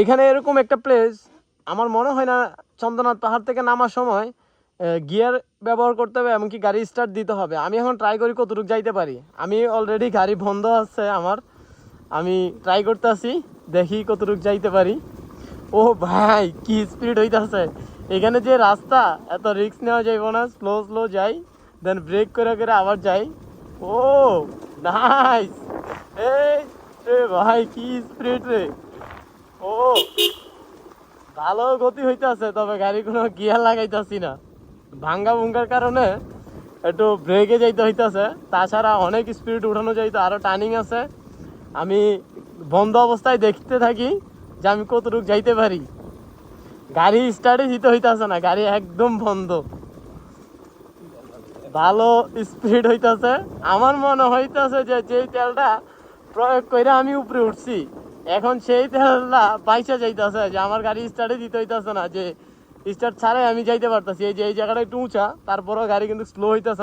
এখানে এরকম একটা প্লেস আমার মনে হয় না চন্দ্রনাথ পাহাড় থেকে নামার সময় গিয়ার ব্যবহার করতে হবে এমনকি গাড়ি স্টার্ট দিতে হবে। আমি এখন ট্রাই করি কতটুকু যাইতে পারি। আমি অলরেডি গাড়ি বন্ধ আছে আমার। আমি ট্রাই করতেছি, দেখি কতটুকু যাইতে পারি। ও ভাই, কি স্পিড হইতাছে। এখানে যে রাস্তা, এত রিক্স নেওয়া যাইব না স্লো স্লো যাই দেন ব্রেক করে করে আবার যাই। ও নাইস এই রে ভাই, কি স্পিড রে। ও। ভালো গতি হইতাছে, তবে গাড়ি কোনো গিয়ার লাগাইতাছি না। ভাঙ্গা ভুঙ্গার কারণে একটু ব্রেকে যাইতে হইতাছে। তাছাড়া অনেক স্পিড উঠানো যাইতো আরও টার্নিং আছে। আমি বন্ধ অবস্থায় দেখতে থাকি যে আমি কতটুকু যাইতে পারি। গাড়ি স্টার্টে দিতে হইতাছে না, গাড়ি একদম বন্ধ। ভালো স্পিড হইতাছে। আমার মনে হইতাছে যে যেই তেলটা প্রয়োগ করে আমি উপরে উঠছি। এখন সেই তেলা পাইসা যাইতেছে যে আমার গাড়ি স্টার্টে দিতে হইতেছে না, যে স্টার্ট ছাড়াই আমি যাইতে পারতাছি। এই যে, এই জায়গাটা একটু উঁচা, তারপরেও গাড়ি কিন্তু স্লো হইতাছে।